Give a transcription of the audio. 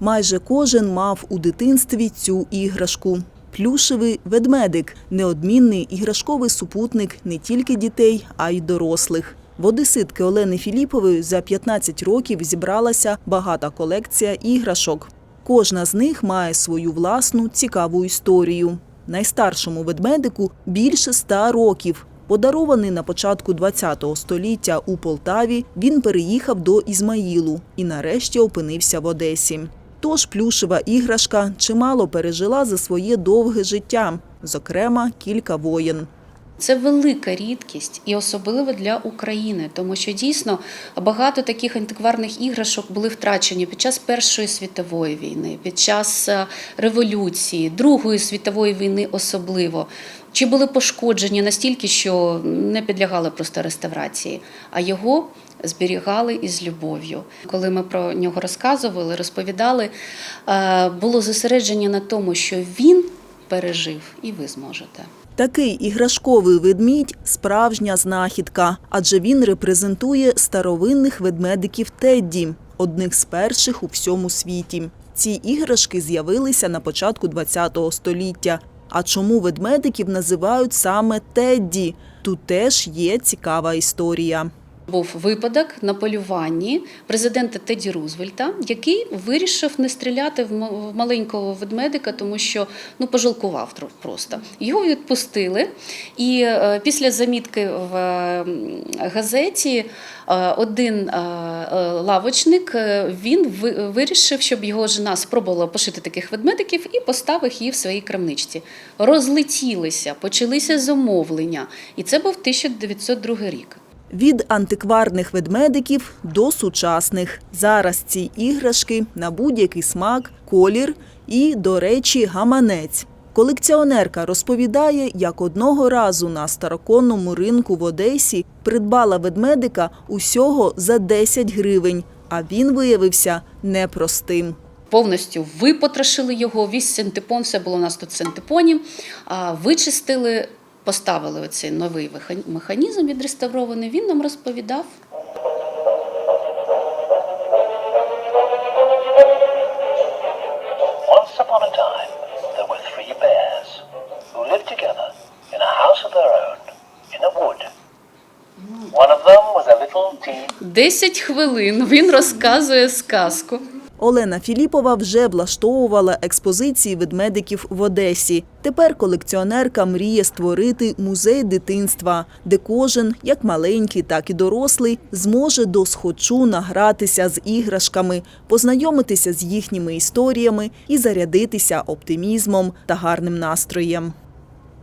Майже кожен мав у дитинстві цю іграшку. Плюшевий ведмедик неодмінний іграшковий супутник не тільки дітей, а й дорослих. В одеситки Олени Філіпової за 15 років зібралася багата колекція іграшок. Кожна з них має свою власну цікаву історію. Найстаршому ведмедику більше ста років. Подарований на початку ХХ століття у Полтаві, він переїхав до Ізмаїлу і нарешті опинився в Одесі. Тож плюшева іграшка чимало пережила за своє довге життя, зокрема кілька воєн. Це велика рідкість і особливо для України, тому що дійсно багато таких антикварних іграшок були втрачені під час Першої світової війни, під час е, революції, Другої світової війни особливо. Чи були пошкоджені настільки, що не підлягали просто реставрації, а його зберігали із любов'ю. Коли ми про нього розказували, розповідали, е, було зосередження на тому, що він пережив, і ви зможете. Такий іграшковий ведмідь справжня знахідка, адже він репрезентує старовинних ведмедиків Тедді, одних з перших у всьому світі. Ці іграшки з'явилися на початку ХХ століття. А чому ведмедиків називають саме Тедді? Тут теж є цікава історія. Був випадок на полюванні президента Теді Рузвельта, який вирішив не стріляти в маленького ведмедика, тому що ну пожалкував просто. Його відпустили, і е, після замітки в газеті е, один е, лавочник він вирішив, щоб його жена спробувала пошити таких ведмедиків і поставив її в своїй крамничці. Розлетілися, почалися замовлення, і це був 1902 рік. Від антикварних ведмедиків до сучасних. Зараз ці іграшки на будь-який смак, колір і, до речі, гаманець. Колекціонерка розповідає, як одного разу на староконному ринку в Одесі придбала ведмедика усього за 10 гривень, а він виявився непростим. Повністю випотрошили його, весь синтепон, все було у нас тут синтепоні, вичистили, поставили оцей новий механізм відреставрований. Він нам розповідав. 10 хвилин він розказує сказку. Олена Філіпова вже влаштовувала експозиції ведмедиків в Одесі. Тепер колекціонерка мріє створити музей дитинства, де кожен, як маленький, так і дорослий, зможе до схочу награтися з іграшками, познайомитися з їхніми історіями і зарядитися оптимізмом та гарним настроєм.